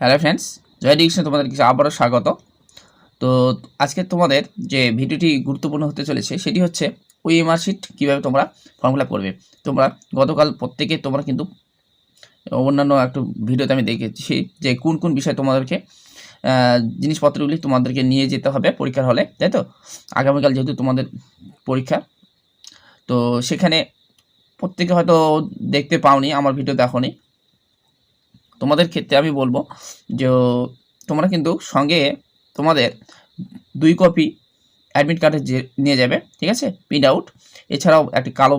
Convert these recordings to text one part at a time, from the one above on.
Hello friends, জয় diction তোমাদের কিছু আবারও স্বাগত। তো আজকে তোমাদের যে ভিডিওটি গুরুত্বপূর্ণ হতে চলেছে, সেটি হচ্ছে ওই মার্কশিট কীভাবে তোমরা ফর্ম ফিল করবে। তোমরা গতকাল প্রত্যেকে তোমরা কিন্তু অন্যান্য একটু ভিডিওতে আমি দেখেছি যে কোন কোন বিষয় তোমাদেরকে জিনিসপত্রগুলি তোমাদেরকে নিয়ে যেতে হবে পরীক্ষার হলে, তাই তো? আগামীকাল যেহেতু তোমাদের পরীক্ষা, তো সেখানে প্রত্যেকে হয়তো দেখতে পাওনি, আমার ভিডিও দেখোনি। তোমাদের ক্ষেত্রে আমি বলব যে, তোমরা কিন্তু সঙ্গে তোমাদের দুই কপি অ্যাডমিট কার্ডের যে, নিয়ে যাবে, ঠিক আছে? প্রিন্ট আউট এছাড়াও একটি কালো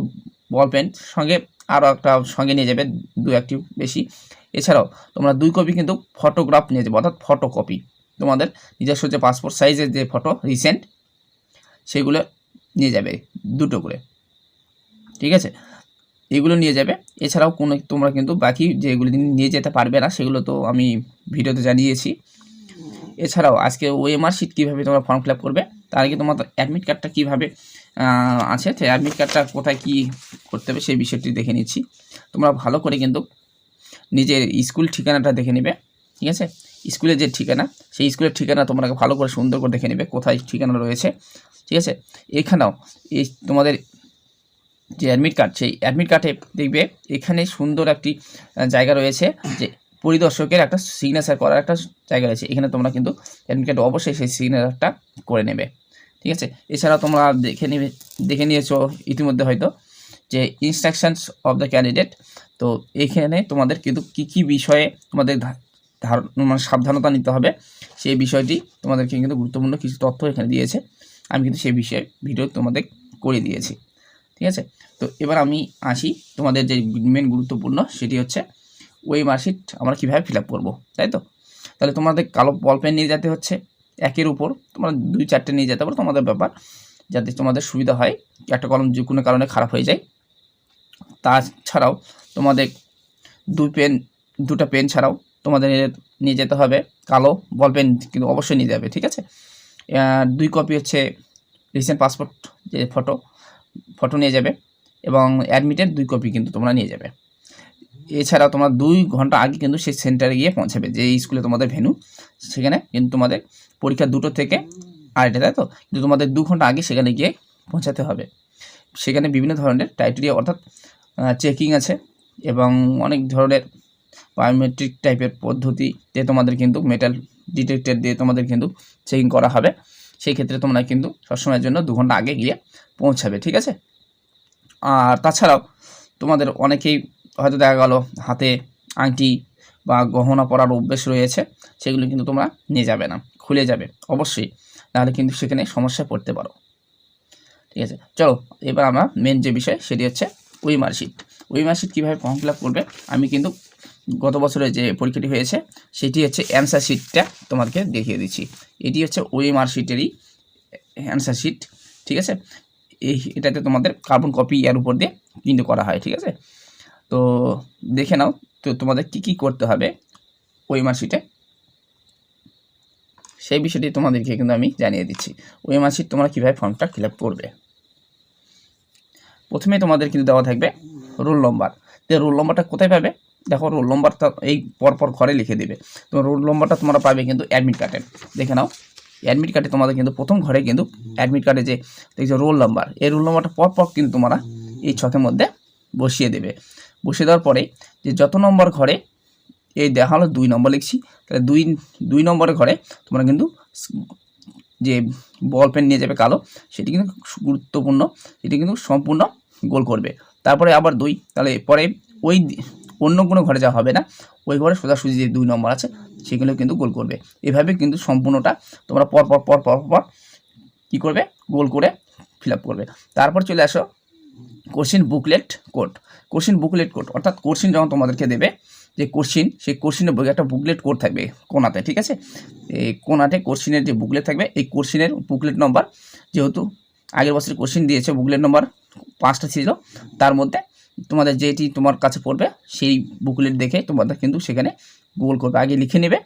বল পেন সঙ্গে আরও একটা সঙ্গে নিয়ে যাবে, দু একটি বেশি। এছাড়াও তোমরা দুই কপি কিন্তু ফটোগ্রাফ নিয়ে যাবে, অর্থাৎ ফটো কপি তোমাদের নিজস্ব যে পাসপোর্ট সাইজের যে ফটো রিসেন্ট সেগুলো নিয়ে যাবে দুটো করে। ঠিক আছে? এগুলো নিয়ে যাবে। এছাড়াও কোনো, তোমরা কিন্তু বাকি যেগুলো নিয়ে যেতে পারবে না, সেগুলো তো আমি ভিডিওতে জানিয়েছি। এছাড়াও আজকে ওএমআর শিট কীভাবে তোমরা ফর্ম ফিল করবে, তার আগে তোমার অ্যাডমিট কার্ডটা কীভাবে আছে? তো অ্যাডমিট কার্ডটা কোথায় কী করতে হবে সেই বিষয়টি দেখে নিচ্ছি। তোমরা ভালো করে কিন্তু নিজের স্কুল ঠিকানাটা দেখে নেবে, ঠিক আছে? স্কুলের যে ঠিকানা, সেই স্কুলের ঠিকানা তোমরা ভালো করে সুন্দর করে দেখে নেবে, কোথায় ঠিকানা রয়েছে, ঠিক আছে? এখানেও এই তোমাদের যে অ্যাডমিট কার্ড সেই অ্যাডমিট কার্ডে দেখবে এখানে সুন্দর একটি জায়গা রয়েছে যে পরিদর্শকের একটা সিগনেচার করার একটা জায়গা রয়েছে। এখানে তোমরা কিন্তু অ্যাডমিট কার্ডে অবশ্যই সেই সিগনেচারটা করে নেবে। ঠিক আছে? এছাড়া তোমরা দেখে নেবে, দেখে নিয়েছো ইতিমধ্যে হয়তো যে ইনস্ট্রাকশনস অফ দ্য ক্যান্ডিডেট তো এখানে তোমাদের কিন্তু কী কী বিষয়ে তোমাদের ধার মানে সাবধানতা নিতে হবে, সেই বিষয়টি তোমাদেরকে কিন্তু গুরুত্বপূর্ণ কিছু তথ্য এখানে দিয়েছে। আমি কিন্তু সেই বিষয়ে ভিডিও তোমাদের করে দিয়েছি। ঠিক আছে? তো এবার আমি আসি তোমাদের যে মেন গুরুত্বপূর্ণ সেটি হচ্ছে ওই মার্কশিট আমরা কীভাবে ফিল আপ করব, তাই তো? তাহলে তোমাদের কালো বল পেন নিয়ে যেতে হচ্ছে একের উপর, তোমরা দুই চারটে নিয়ে যেতে পারো তোমাদের ব্যাপার, যাতে তোমাদের সুবিধা হয়, একটা কলম যে কোনো কারণে খারাপ হয়ে যায়। তাছাড়াও তোমাদের দুই পেন দুটো পেন ছাড়াও তোমাদের নিয়ে যেতে হবে কালো বল পেন কিন্তু অবশ্যই নিয়ে যাবে, ঠিক আছে? দুই কপি হচ্ছে রিসেন্ট পাসপোর্ট যে ফটো ফটো নিয়ে যাবে এবং অ্যাডমিটের দুই কপি কিন্তু তোমরা নিয়ে যাবে। এছাড়াও তোমরা দুই ঘণ্টা আগে কিন্তু সেই সেন্টারে গিয়ে পৌঁছাবে, যে স্কুলে তোমাদের ভেনু সেখানে কিন্তু তোমাদের পরীক্ষা দুটো থেকে আড়াইটা, তাই তো? কিন্তু তোমাদের দু ঘণ্টা আগে সেখানে গিয়ে পৌঁছাতে হবে। সেখানে বিভিন্ন ধরনের টাইটেরিয়া অর্থাৎ চেকিং আছে এবং অনেক ধরনের বায়োমেট্রিক টাইপের পদ্ধতিতে তোমাদের কিন্তু মেটাল ডিটেক্টর দিয়ে তোমাদের কিন্তু চেকিং করা হবে। সেই ক্ষেত্রে তোমরা কিন্তু সবসময়ের জন্য দু ঘণ্টা আগে গিয়ে পৌঁছাবে, ঠিক আছে? আর তাছাড়াও তোমাদের অনেকেই হয়তো দেখা গেল হাতে আংটি বা গহনা পরার অভ্যেস রয়েছে, সেগুলো কিন্তু তোমরা নিয়ে যাবে না, খুলে যাবে অবশ্যই, নাহলে কিন্তু সেখানে সমস্যায় পড়তে পারো। ঠিক আছে? চলো, এবার আমরা মেন যে বিষয় সেটি হচ্ছে ওই মার্কশিট ওই মার্কশিট কীভাবে ফর্ম ফিল আপ করবে, আমি কিন্তু গত বছরে যে পরীক্ষাটি হয়েছে, সেটি হচ্ছে অ্যান্সার শিটটা তোমাদেরকে দেখিয়ে দিচ্ছি। এটি হচ্ছে ওই মার্কশিটেরই অ্যান্সার শিট ঠিক আছে? এই এটাতে তোমাদের কার্বন কপি এর উপর দিয়ে প্রিন্ট করা হয়, ঠিক আছে? তো দেখে নাও, তো তোমাদের কি কি করতে হবে ওই মার্কশিটে সেই বিষয়টি তোমাদেরকে কিন্তু আমি জানিয়ে দিচ্ছি। ওই মার্কশিট তোমরা কীভাবে ফর্মটা ফিল করবে? প্রথমে তোমাদের কিন্তু দেওয়া থাকবে রোল নম্বর তো রোল নম্বরটা কোথায় পাবে? দেখো রোল নম্বরটা এই পরপর ঘরে লিখে দেবে। তো রোল নম্বরটা তোমরা পাবে কিন্তু অ্যাডমিট কার্ডে দেখে নাও অ্যাডমিট কার্ডে তোমাদের কিন্তু প্রথম ঘরে কিন্তু অ্যাডমিট কার্ডে যে দেখছ রোল নাম্বার এই রোল নাম্বারটা পর পর কিন্তু তোমরা এই ছকের মধ্যে বসিয়ে দেবে। বসিয়ে দেওয়ার পরে যে যত নম্বর ঘরে, এই দেখা হলো দুই নম্বর লিখছি, তাহলে দুই দুই নম্বরের ঘরে তোমরা কিন্তু যে বল পেন নিয়ে যাবে কালো, সেটি কিন্তু গুরুত্বপূর্ণ, সেটি কিন্তু সম্পূর্ণ গোল করবে। তারপরে আবার দুই, তাহলে পরে ওই অন্য কোনো ঘরে যাওয়া হবে না। ওই ঘরে সোজাসুজি যে দুই নম্বর আছে, সেগুলো কিন্তু গোল করবে। এভাবে কিন্তু সম্পূর্ণটা তোমরা পর পর পর পর পর কী করবে? গোল করে ফিল করবে। তারপর চলে আসো question booklet code question booklet code অর্থাৎ কোশ্চিন যখন তোমাদেরকে দেবে, যে কোশ্চিন সেই কোশ্চিনের একটা বুকলেট কোড থাকবে কোনাতে, ঠিক আছে? এই কোনাতে কোশ্চিনের যে বুকলেট থাকবে, এই কোশ্চিনের বুকলেট নম্বর যেহেতু আগের বছর কোশ্চিন দিয়েছে বুকলেট নম্বর পাঁচটা ছিল, তার মধ্যে তোমাদের যেটি তোমার কাছে পড়বে, সেই বুকলেট দেখে তোমাদের কিন্তু সেখানে গোল করবে। আগে লিখে নেবে,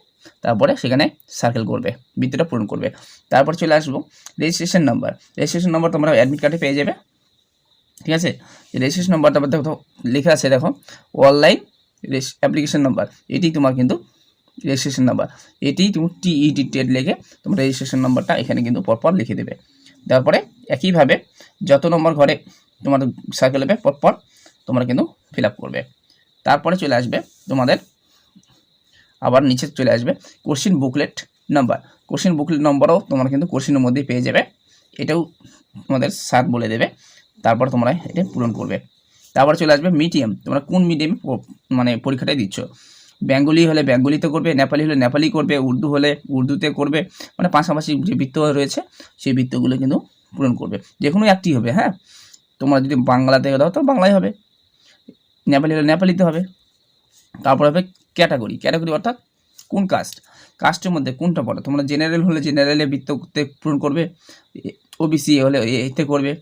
তারপরে সেখানে সার্কেল করবে, বৃত্তটা পূরণ করবে। তারপর চলে আসব রেজিস্ট্রেশন নাম্বার রেজিস্ট্রেশন নাম্বার তোমরা অ্যাডমিট কার্ডে পেয়ে যাবে। ঠিক আছে? রেজিস্ট্রেশন নাম্বারটা দেখো, লেখা আছে দেখো অনলাইন অ্যাপ্লিকেশন নাম্বার এটি তোমার কিন্তু রেজিস্ট্রেশন নাম্বার এটি তুমি টিইটি টেড লিখে তোমার রেজিস্ট্রেশন নাম্বারটা এখানে কিন্তু পরপর লিখে দেবে। তারপরে একইভাবে যত নম্বর ঘরে তোমার সার্কেল হবে, পরপর তোমরা কিন্তু ফিল করবে। তারপরে চলে আসবে তোমাদের, আবার নিচে চলে আসবে question booklet number question booklet নম্বরও তোমরা কিন্তু কোশ্চিনের মধ্যেই পেয়ে যাবে। এটাও তোমাদের স্যার বলে দেবে। তারপর তোমরা এটা পূরণ করবে। তারপরে চলে আসবে মিডিয়াম তোমরা কোন মিডিয়াম মানে পরীক্ষাটাই দিচ্ছ? বেঙ্গলি হলে বেঙ্গলিতে করবে, নেপালি হলে নেপালি করবে, উর্দু হলে উর্দুতে করবে মানে পাশাপাশি যে বৃত্ত রয়েছে, সেই বৃত্তগুলো কিন্তু পূরণ করবে। যে কোনো একটি হবে হ্যাঁ? তোমরা যদি বাংলাতে দাও তো বাংলায় হবে। নেপালি হলে নেপালিতে হবে। তারপর হবে ক্যাটাগরি। ক্যাটাগরি অর্থাৎ কোন কাস্ট? কাস্টের মধ্যে কোনটা পড়ে? তোমরা জেনারেল হলে জেনারেলে বৃত্ততে পূরণ করবে। ওবিসি হলে এতে করবে।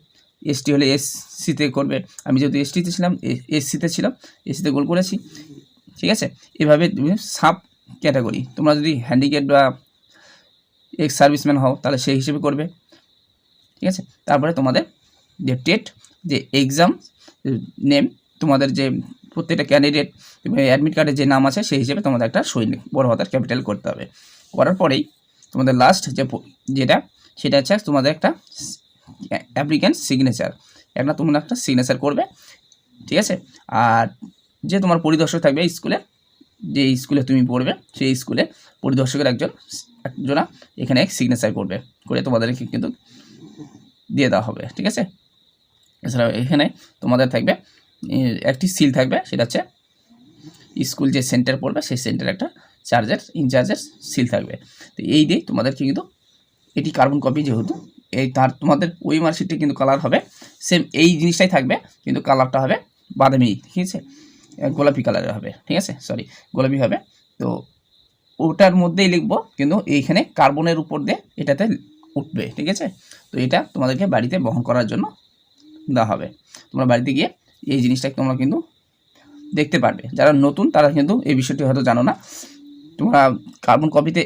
এসটি হলে এসসিতে করবে। আমি যেহেতু এসটিতে ছিলাম এসসিতে ছিলাম এসসিতে গোল করেছি। ঠিক আছে? এভাবে সাব ক্যাটাগরি। তোমরা যদি হ্যান্ডিক্যাপ বা এক্স সার্ভিসম্যান হও, তাহলে সেই হিসেবে করবে। ঠিক আছে? তারপরে তোমাদের যে টেট, যে এক্সাম নেম তোমাদের যে প্রত্যেকটা ক্যান্ডিডেট অ্যাডমিট কার্ডে যে নাম আছে, সেই হিসেবে তোমাদের একটা সৈনিক, বড় হাতার ক্যাপিটাল করতে হবে। করার পরেই তোমাদের লাস্ট যে যেটা, সেটা হচ্ছে তোমাদের একটা অ্যাপ্লিক্যান্ট সিগনেচার একটা তোমরা একটা সিগনেচার করবে, ঠিক আছে? আর যে তোমার পরিদর্শক থাকবে স্কুলে যে স্কুলে তুমি পড়বে, সেই স্কুলে পরিদর্শকের একজন, একজনা এখানে এক সিগনেচার করবে, করে তোমাদেরকে কিন্তু দিয়ে দেওয়া হবে, ঠিক আছে? এছাড়াও এখানে তোমাদের থাকবে একটি সিল থাকবে, সেটা হচ্ছে স্কুল যে সেন্টার পড়বে, সেই সেন্টার একটা চার্জের ইনচার্জের সিল থাকবে। তো এই দিয়ে তোমাদেরকে কিন্তু এটি কার্বন কপি যেহেতু, এই তার তোমাদের ওই মার্কশিটে কিন্তু কালার হবে সেম এই জিনিসটাই থাকবে, কিন্তু কালারটা হবে বাদামি, ঠিক আছে? গোলাপি কালারের হবে, ঠিক আছে? সরি গোলাপি হবে। তো ওটার মধ্যেই লিখব, কিন্তু এইখানে কার্বনের উপর দিয়ে এটাতে উঠবে, ঠিক আছে? তো এটা তোমাদেরকে বাড়িতে বহন করার জন্য দেওয়া হবে। তোমরা বাড়িতে গিয়ে এই জিনিসটা তোমরা কিন্তু দেখতে পারবে। যারা নতুন, তারা কিন্তু এই বিষয়টি হয়তো জানো না। তোমরা কার্বন কপিতে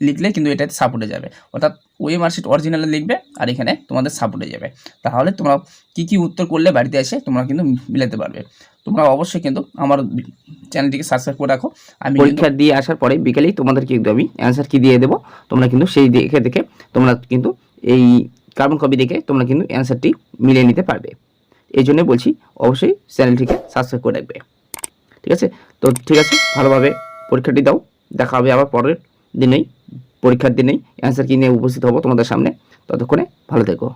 লিখলে কিন্তু এটাতে সাপোর্টে যাবে। অর্থাৎ ওই মার্কশিট অরিজিনালে লিখবে আর এখানে তোমাদের সাপোর্টে যাবে। তাহলে তোমরা কি কি উত্তর করলে বাড়িতে এসে তোমরা কিন্তু মিলাতে পারবে। তোমরা অবশ্যই কিন্তু আমার চ্যানেলটিকে সাবস্ক্রাইব করে রাখো। আমি পরীক্ষা দিয়ে আসার পরে বিকেলেই তোমাদেরকে কিন্তু আমি অ্যান্সার কি দিয়ে দেবো, তোমরা কিন্তু সেই দেখে দেখে তোমরা কিন্তু এই কার্বন কপি দেখে তোমরা কিন্তু অ্যান্সারটি মিলিয়ে নিতে পারবে। এই জন্য বলছি অবশ্যই চ্যানেলটিকে সাবস্ক্রাইব করে রাখবে। ঠিক আছে? তো ঠিক আছে, ভালোভাবে পরীক্ষাটি দাও। দেখা হবে আবার পরের দিনেই, পরীক্ষার দিনেই। অ্যান্সার কি নিয়ে উপস্থিত হব তোমাদের সামনে। ততক্ষণে ভালো থেকো।